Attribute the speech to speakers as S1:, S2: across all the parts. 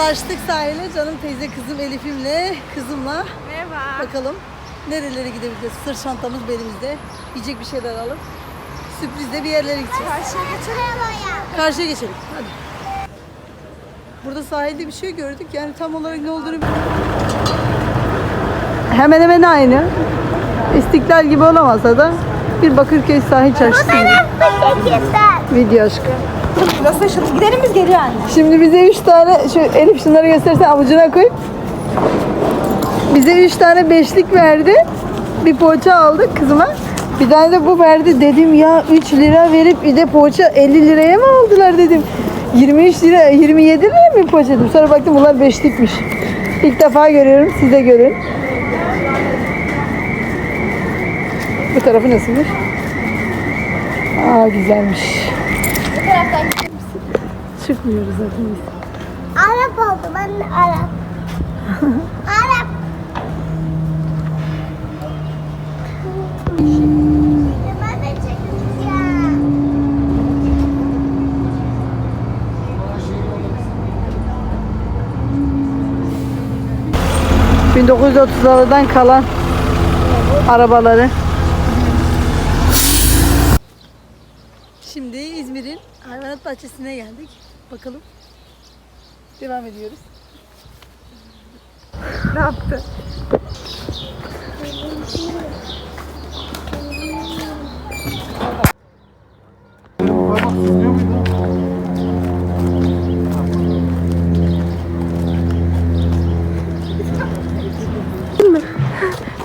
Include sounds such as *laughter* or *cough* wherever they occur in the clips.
S1: Dolaştık sahile canım teyze kızım Elif'imle kızımla.
S2: Merhaba.
S1: Bakalım nerelere gidebileceğiz. Sırt çantamız belimizde. Yiyecek bir şeyler alıp sürprizle bir yerlere gideceğiz.
S2: Karşıya geçelim.
S1: Karşıya geçelim. Hadi. Burada sahilde bir şey gördük. Yani tam olarak ne olduğunu Hemen hemen aynı. İstiklal gibi olamasa da bir Bakırköy sahil çarşısı gibi. Video aşkı.
S2: Nasıl yaşadık? Gidelim biz geri yani.
S1: Şimdi bize üç tane, şu Elif şunları göstersen avucuna koy. Bize üç tane beşlik verdi. Bir poğaça aldık kızıma. Bir tane de bu verdi. Dedim ya 3 lira verip bir de poğaça 50 liraya mı aldılar dedim. 23 lira, 27 lira mı poğaça dedim. Sonra baktım bunlar beşlikmiş. İlk defa görüyorum. Siz de görün. Bu tarafı nasılmış? Aa güzelmiş. Çıkmıyoruz zaten biz.
S2: Arap oldu ben Arap. *laughs* Arap. De çekeceğim.
S1: 1930'lardan kalan arabaları. Şimdi İzmir'in hayvanat bahçesine geldik. Bakalım. Devam ediyoruz.
S2: Ne yaptı?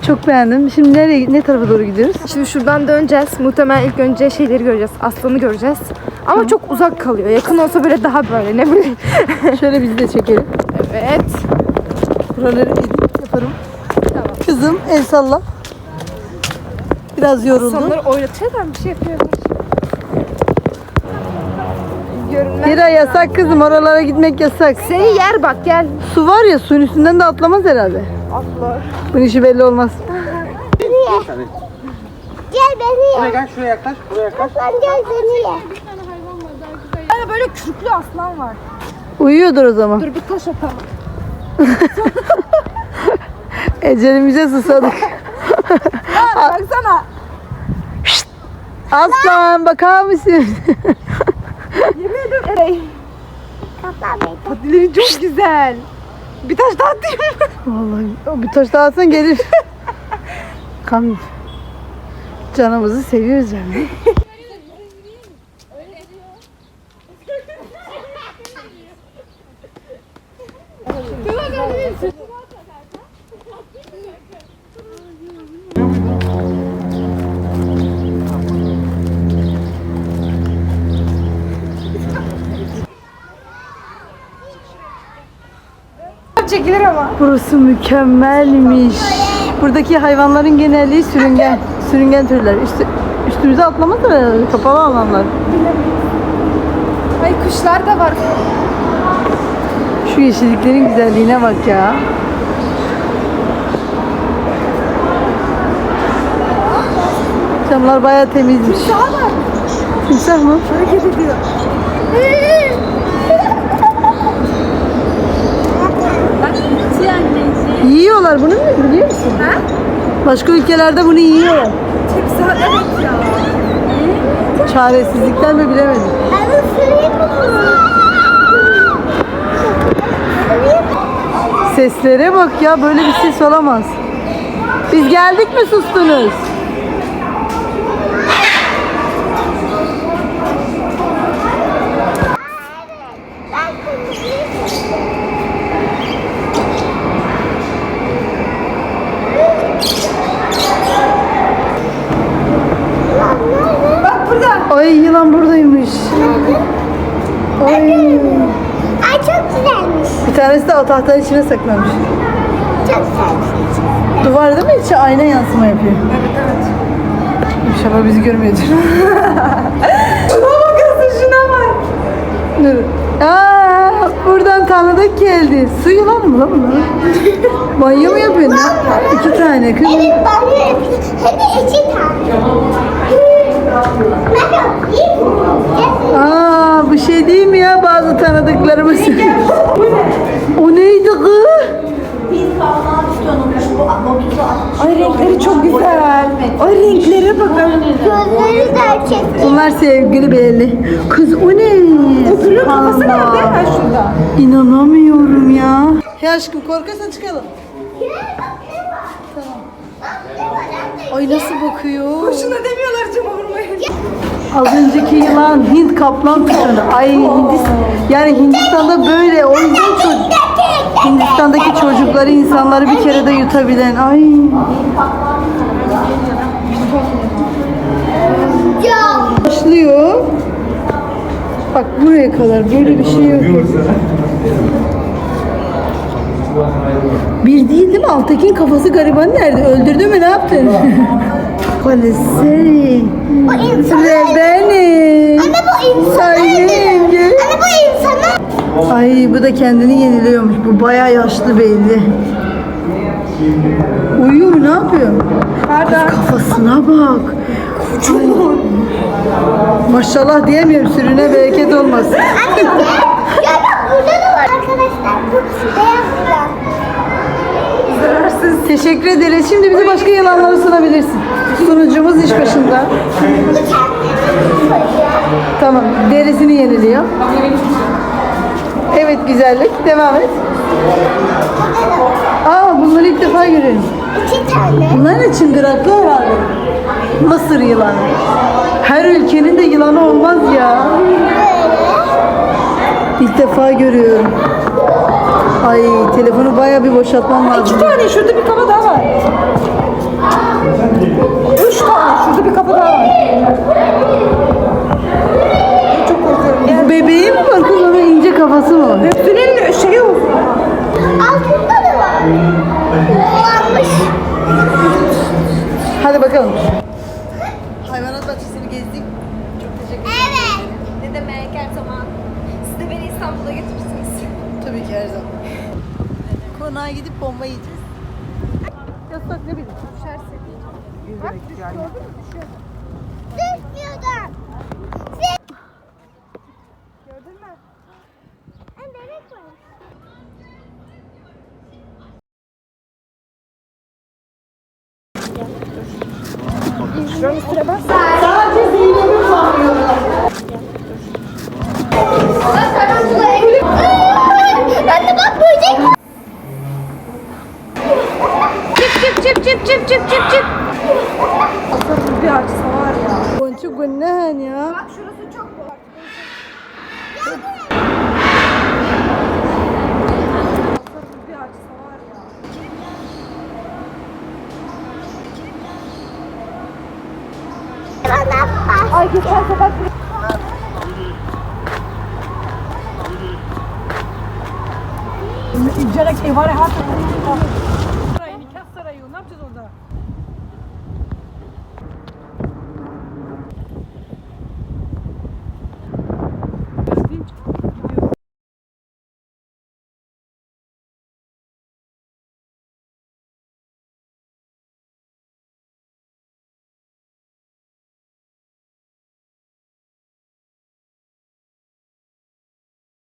S1: Çok beğendim. Şimdi nereye, ne tarafa doğru gidiyoruz?
S3: Şimdi şuradan döneceğiz. Muhtemelen ilk önce şeyleri göreceğiz. Aslanı göreceğiz. Ama çok uzak kalıyor. Yakın olsa böyle daha böyle ne bileyim. *laughs*
S1: Şöyle bizi de çekelim.
S3: evet.
S1: Buraları edit yaparım. Kızım el salla. Biraz yoruldu.
S3: Aslanları oynatıyorlar bir şey yapıyorlar. Görünmez.
S1: Hira yasak kızım. Oralara gitmek yasak.
S3: Seni yer bak gel.
S1: Su var ya suyun üstünden de atlamaz herhalde.
S3: Atlar.
S1: Bunun işi belli olmaz.
S2: Gel beni ye.
S4: Buraya gel şuraya yaklaş. Buraya yaklaş.
S2: Lan gel beni ye.
S3: Yani böyle kürklü aslan var.
S1: Uyuyordur o zaman.
S3: Dur bir taş atalım. *laughs*
S1: Ecelimize susadık. *laughs*
S3: Baksana.
S1: Aslan bakar mısın? *laughs*
S3: Yemin ederim Eray.
S2: Kafa beni.
S3: Patileri çok güzel. Bir taş daha atayım mı?
S1: Vallahi o bir taş daha atsan gelir. Kan canımızı seviyoruz yani.
S3: Çekilir ama.
S1: Burası mükemmelmiş. Buradaki hayvanların genelliği sürüngen. Sürüngen türler. Üstü, üstümüze atlamazlar herhalde. Kapalı alanlar.
S3: Ay kuşlar da var.
S1: Şu yeşilliklerin güzelliğine bak ya. Camlar bayağı temizmiş.
S3: Daha var.
S1: Timsah mı?
S3: Hareket ediyor.
S1: Yiyorlar bunu mu biliyor musun?
S3: Ha?
S1: Başka ülkelerde bunu yiyorlar.
S3: Timsah evet ya.
S1: Çaresizlikten mi bilemedim.
S2: Ben ısırayım mı
S1: Seslere bak ya böyle bir ses olamaz. Biz geldik mi sustunuz?
S3: Bak burada.
S1: Ay yılan buradaymış. Ay. Bir tanesi de o tahtanın içine saklanmış.
S2: Çok güzelmiş.
S1: Duvarda mı içi ayna yansıma yapıyor?
S3: Evet evet.
S1: İnşallah bizi görmüyordur.
S3: Şuna bakın şuna bak.
S1: Dur. Aa, buradan tanıdık geldi. Su yılan mı lan bunlar? Banyo mu yapıyorsun? İki tane kız.
S2: Evet banyo yapıyor. Hadi içi tane.
S1: Aa bu şey değil mi ya bazı tanıdıklarımız? *laughs* o neydi kız?
S3: Ay renkleri çok güzel. Ay renklere bakın.
S2: Gözleri de çekti.
S1: Bunlar sevgili belli. Kız o ne?
S3: Öbürünün kafası nerede? Ha şurada.
S1: İnanamıyorum ya. Ya aşkım korkarsan çıkalım. Ay nasıl bakıyor?
S3: Boşuna demiyorlar vurmayı.
S1: Az önceki yılan Hint kaplan kuşunu. Ay Hindistan. Yani Hindistan'da böyle. O yüzden çocuk. Hindistan'daki çocukları insanları bir kere de yutabilen. Ay. Başlıyor. Bak buraya kadar böyle bir şey yok. Bir değil değil mi? Alttakin kafası gariban nerede? Öldürdü mü ne yaptın? *laughs* Polisi.
S2: İnsanı.
S1: Rebeni.
S2: Anne bu insanı.
S1: Sayın
S2: Anne bu insanı.
S1: Ay bu da kendini yeniliyormuş. Bu bayağı yaşlı belli. Uyuyor mu? Ne yapıyor?
S3: Nerede?
S1: Kafasına bak. Ay. Maşallah diyemiyorum. Sürüne bereket olmasın.
S2: Anne gel. Gel bak burada da var. Arkadaşlar bu beyaz yılan.
S3: Zararsız.
S1: Teşekkür ederiz. Şimdi bize başka yalanları sunabilirsin. Sunucumuz iş başında. Tamam. Derisini yeniliyor. Evet güzellik. Devam et. Aa bunları ilk defa görüyorum.
S2: İki tane.
S1: Bunlar ne çıngıraklı herhalde. Mısır yılanı. Her ülkenin de yılanı olmaz ya. İlk defa görüyorum. Ay telefonu bayağı bir boşaltmam lazım.
S3: İki tane şurada bir kafa daha var. Üç tane şurada bir kafa daha var. Çok korkuyorum. Gel.
S1: Bebeği mi var kız onun ince kafası mı?
S3: Hepsinin şeyi olsun.
S2: Altında da var.
S1: Hadi bakalım. Hayvanat bahçesini gezdik. Çok teşekkür
S2: Evet.
S3: Ne demek her zaman. Siz de beni İstanbul'a getirirsiniz.
S1: Tabii ki her zaman. Konağa gidip bomba yiyeceğiz. Yasak ne bileyim.
S3: Düşersin.
S1: Bak yani.
S2: Düşmüyordan.
S3: Gördün mü?
S2: Anne bebek var.
S3: Üstüne bas.
S1: Sadece Zeynep'i bağırıyorlar.
S2: Anne bak böcek var.
S3: Çıp çıp çıp çıp çıp çıp çıp çıp. Aslında bir açsa var ya.
S1: Boncuk bu ne hani ya?
S3: Bak şurası çok bu. Bir açsa var ya.
S2: Bana bak.
S3: Ay geçen sefer
S1: İncelik ev var ya.